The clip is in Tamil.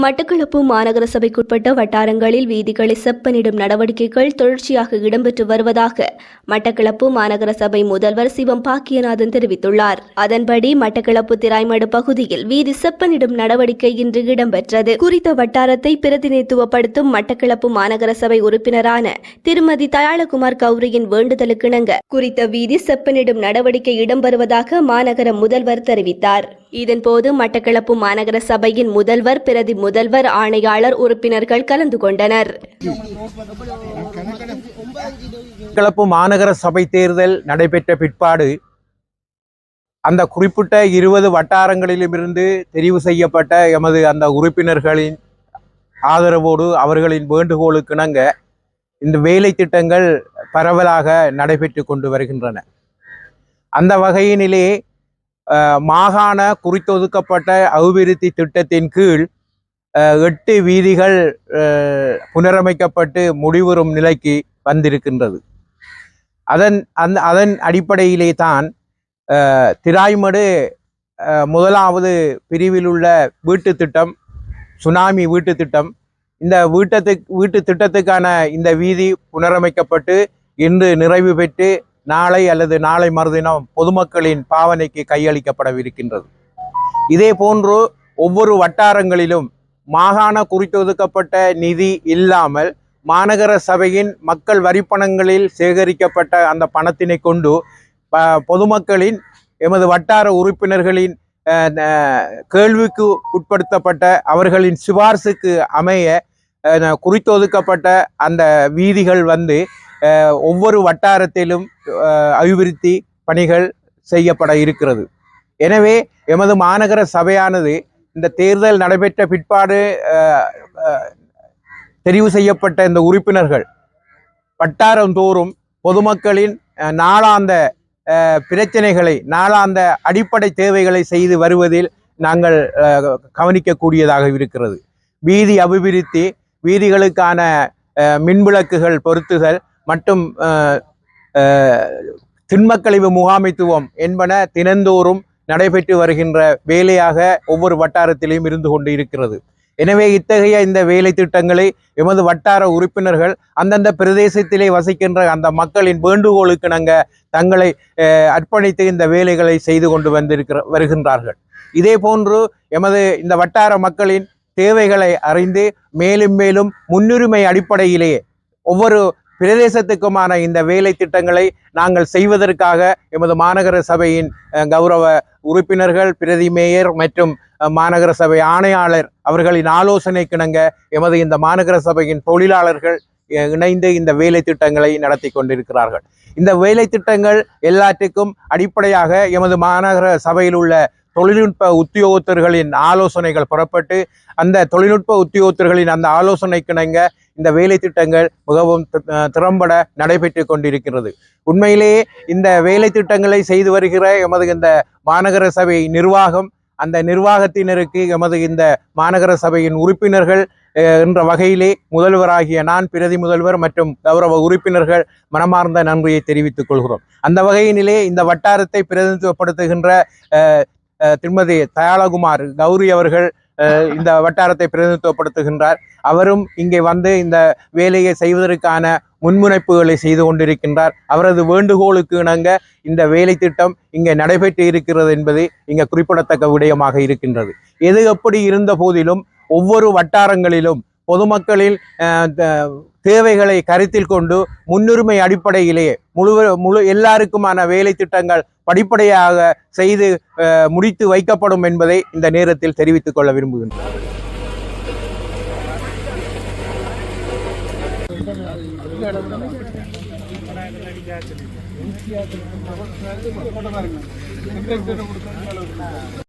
மட்டக்களப்பு மாநகர சபைக்குட்பட்ட வட்டாரங்களில் வீதிகளை செப்பனிடும் நடவடிக்கைகள் தொடர்ச்சியாக இடம்பெற்று வருவதாக மட்டக்களப்பு மாநகர சபை முதல்வர் சிவம் பாக்கியநாதன் தெரிவித்துள்ளார். அதன்படி மட்டக்களப்பு திராய்மடு பகுதியில் வீதி செப்பனிடும் நடவடிக்கை இன்று இடம்பெற்றது. குறித்த வட்டாரத்தை பிரதிநிதித்துவப்படுத்தும் மட்டக்களப்பு மாநகர சபை உறுப்பினரான திருமதி தயாளகுமார் கௌரியின் வேண்டுதலுக்கிணங்க குறித்த வீதி செப்பனிடும் நடவடிக்கை இடம்பெறுவதாக மாநகர முதல்வர் தெரிவித்தார். இதன்போது மட்டக்களப்பு மாநகர சபையின் முதல்வர் பிரதி முதல்வர் ஆணையாளர் உறுப்பினர்கள் கலந்து கொண்டனர். மட்டக்களப்பு மாநகர சபை தேர்தல் நடைபெற்ற பிற்பாடு அந்த குறிப்பிட்ட இருபது வட்டாரங்களிலுமிருந்து தெரிவு செய்யப்பட்ட எமது அந்த உறுப்பினர்களின் ஆதரவோடு அவர்களின் வேண்டுகோளுக்கிணங்க இந்த வேலை திட்டங்கள் பரவலாக நடைபெற்று கொண்டு வருகின்றன. அந்த வகையினிலே மாகாண குறித்தொதுக்கப்பட்ட அபிவிருத்தி திட்டத்தின் கீழ் எட்டு வீதிகள் புனரமைக்கப்பட்டு முடிவுறும் நிலைக்கு வந்திருக்கின்றது. அதன் அந்த அதன் அடிப்படையிலே தான் திராய்மடு முதலாவது பிரிவில் உள்ள வீட்டு திட்டம் சுனாமி வீட்டு திட்டம். இந்த வீட்டத்துக்கு வீட்டு திட்டத்துக்கான இந்த வீதி புனரமைக்கப்பட்டு இன்று நிறைவு பெற்று நாளை அல்லது நாளை மறுதினம் பொதுமக்களின் பாவனைக்கு கையளிக்கப்படவிருக்கின்றது. இதே போன்று ஒவ்வொரு வட்டாரங்களிலும் மாகாண குறித்தொதுக்கப்பட்ட நிதி இல்லாமல் மாநகர சபையின் மக்கள் வரிப்பணங்களில் சேகரிக்கப்பட்ட அந்த பணத்தினை கொண்டு பொதுமக்களின் எமது வட்டார உறுப்பினர்களின் அஹ், கேள்விக்கு உட்படுத்தப்பட்ட அவர்களின் சிபார்சுக்கு அமைய குறித்தொதுக்கப்பட்ட அந்த வீதிகள் வந்து ஒவ்வொரு வட்டாரத்திலும் அபிவிருத்தி பணிகள் செய்யப்பட இருக்கிறது. எனவே எமது மாநகர சபையானது இந்த தேர்தல் நடைபெற்ற பிற்பாடு தெரிவு செய்யப்பட்ட இந்த உறுப்பினர்கள் வட்டாரம் தோறும் பொதுமக்களின் நாளாந்த பிரச்சனைகளை நாளாந்த அடிப்படை தேவைகளை செய்து வருவதில் நாங்கள் கவனிக்கக்கூடியதாக இருக்கிறது. வீதி அபிவிருத்தி வீதிகளுக்கான மின்விளக்குகள் பொருத்துதல் மற்றும் திண்மக்கழிவு முகாமைத்துவம் என்பன தினந்தோறும் நடைபெற்று வருகின்ற வேலையாக ஒவ்வொரு வட்டாரத்திலையும் இருந்து கொண்டு இருக்கிறது. எனவே இத்தகைய இந்த வேலை திட்டங்களை எமது வட்டார உறுப்பினர்கள் அந்தந்த பிரதேசத்திலே வசிக்கின்ற அந்த மக்களின் வேண்டுகோளுக்கிணங்க தங்களை அர்ப்பணித்து இந்த வேலைகளை செய்து கொண்டு வந்திருக்கிற வருகின்றார்கள். இதே போன்று எமது இந்த வட்டார மக்களின் தேவைகளை அறிந்து மேலும் மேலும் முன்னுரிமை அடிப்படையிலேயே ஒவ்வொரு பிரதேசத்துக்குமான இந்த வேலை திட்டங்களை நாங்கள் செய்வதற்காக எமது மாநகர சபையின் கௌரவ உறுப்பினர்கள் பிரதி மேயர் மற்றும் மாநகர சபை ஆணையாளர் அவர்களின் ஆலோசனைக்கிணங்க எமது இந்த மாநகர சபையின் தொழிலாளர்கள் இணைந்து இந்த வேலை திட்டங்களை நடத்தி கொண்டிருக்கிறார்கள். இந்த வேலை திட்டங்கள் எல்லாற்றுக்கும் அடிப்படையாக எமது மாநகர சபையில் உள்ள தொழில்நுட்ப உத்தியோகத்தர்களின் ஆலோசனைகள் புறப்பட்டு அந்த தொழில்நுட்ப உத்தியோகத்தர்களின் அந்த ஆலோசனைக்கிணங்க இந்த வேலை திட்டங்கள் மிகவும் திறம்பட நடைபெற்று கொண்டிருக்கிறது. உண்மையிலேயே இந்த வேலை திட்டங்களை செய்து வருகிற எமது இந்த மாநகர சபை நிர்வாகம் அந்த நிர்வாகத்தினருக்கு எமது இந்த மாநகர சபையின் உறுப்பினர்கள் என்ற வகையிலே முதல்வராகிய நான் பிரதி முதல்வர் மற்றும் கௌரவ உறுப்பினர்கள் மனமார்ந்த நன்றியை தெரிவித்துக் கொள்கிறோம். அந்த வகையினிலே இந்த வட்டாரத்தை பிரதிநிதித்துவப்படுத்துகின்ற திருமதி தயாளகுமார் கௌரி அவர்கள் இந்த வட்டாரத்தை பிரதிநிதித்துவப்படுத்துகின்றார். அவரும் இங்கே வந்து இந்த வேலையை செய்வதற்கான முன்முனைப்புகளை செய்து கொண்டிருக்கின்றார். அவரது வேண்டுகோளுக்கு இணங்க இந்த வேலை திட்டம் இங்கே நடைபெற்று இருக்கிறது என்பது இங்கே குறிப்பிடத்தக்க விடயமாக இருக்கின்றது. எது எப்படி இருந்த போதிலும் ஒவ்வொரு வட்டாரங்களிலும் பொதுமக்களில் அஹ், தேவைகளை கருத்தில் கொண்டு முன்னுரிமை அடிப்படையிலேயே முழு முழு எல்லாருக்குமான வேலை திட்டங்கள் படிப்படியாக செய்து அஹ், முடித்து வைக்கப்படும் என்பதை இந்த நேரத்தில் தெரிவித்துக் கொள்ள விரும்புகின்றேன்.